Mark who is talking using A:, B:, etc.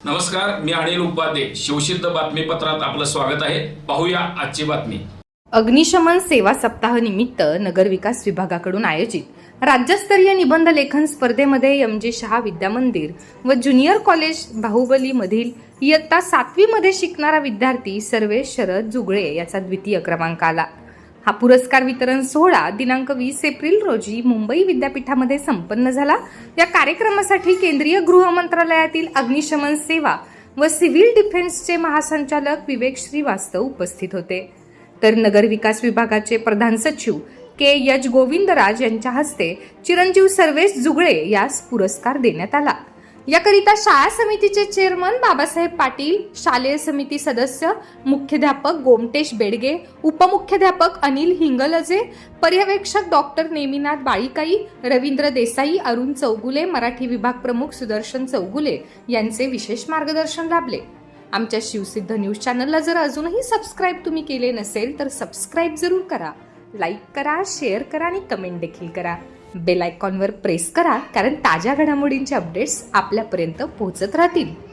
A: नमस्कार मी अनिल उपाध्ये. शिवसिद्ध बातमीपत्रात आपलं स्वागत आहे. पाहूया आजची बातमी.
B: अग्निशमन सेवा सप्ताह निमित्त नगरविकास विभागाकडून आयोजित राज्यस्तरीय निबंध लेखन स्पर्धेमध्ये एम जे शहा विद्यामंदिर व ज्युनियर कॉलेज बाहुबलीमधील इयत्ता सातवीमध्ये शिकणारा विद्यार्थी सर्वेश शरद जुगळे याचा द्वितीय क्रमांक आला. हा पुरस्कार वितरण सोहळा दिनांक वीस एप्रिल रोजी मुंबई विद्यापीठामध्ये संपन्न झाला. या कार्यक्रमासाठी केंद्रीय गृह मंत्रालयातील अग्निशमन सेवा व सिव्हिल डिफेन्सचे महासंचालक विवेक श्रीवास्तव उपस्थित होते. तर नगरविकास विभागाचे प्रधान सचिव के यज गोविंदराज यांच्या हस्ते चिरंजीव सर्वेश जुगळे यास पुरस्कार देण्यात आला. याकरिता शाळा समितीचे चेअरमन बाबासाहेब पाटील शालेय समिती सदस्य मुख्याध्यापक गोमटेश बेडगे उपमुख्याध्यापक अनिल हिंगलजे पर्यवेक्षक डॉक्टर नेमिनाथ बाळीकाई रवींद्र देसाई अरुण चौगुले मराठी विभाग प्रमुख सुदर्शन चौगुले यांचे विशेष मार्गदर्शन लाभले. आमच्या शिवसिद्ध न्यूज चॅनलला जर अजूनही सबस्क्राईब तुम्ही केले नसेल तर सबस्क्राईब जरूर करा. लाईक करा शेअर करा आणि कमेंट देखील करा. बेल आयकॉनवर प्रेस करा कारण ताज्या घडामोडींचे अपडेट्स आपल्यापर्यंत पोहोचत राहतील.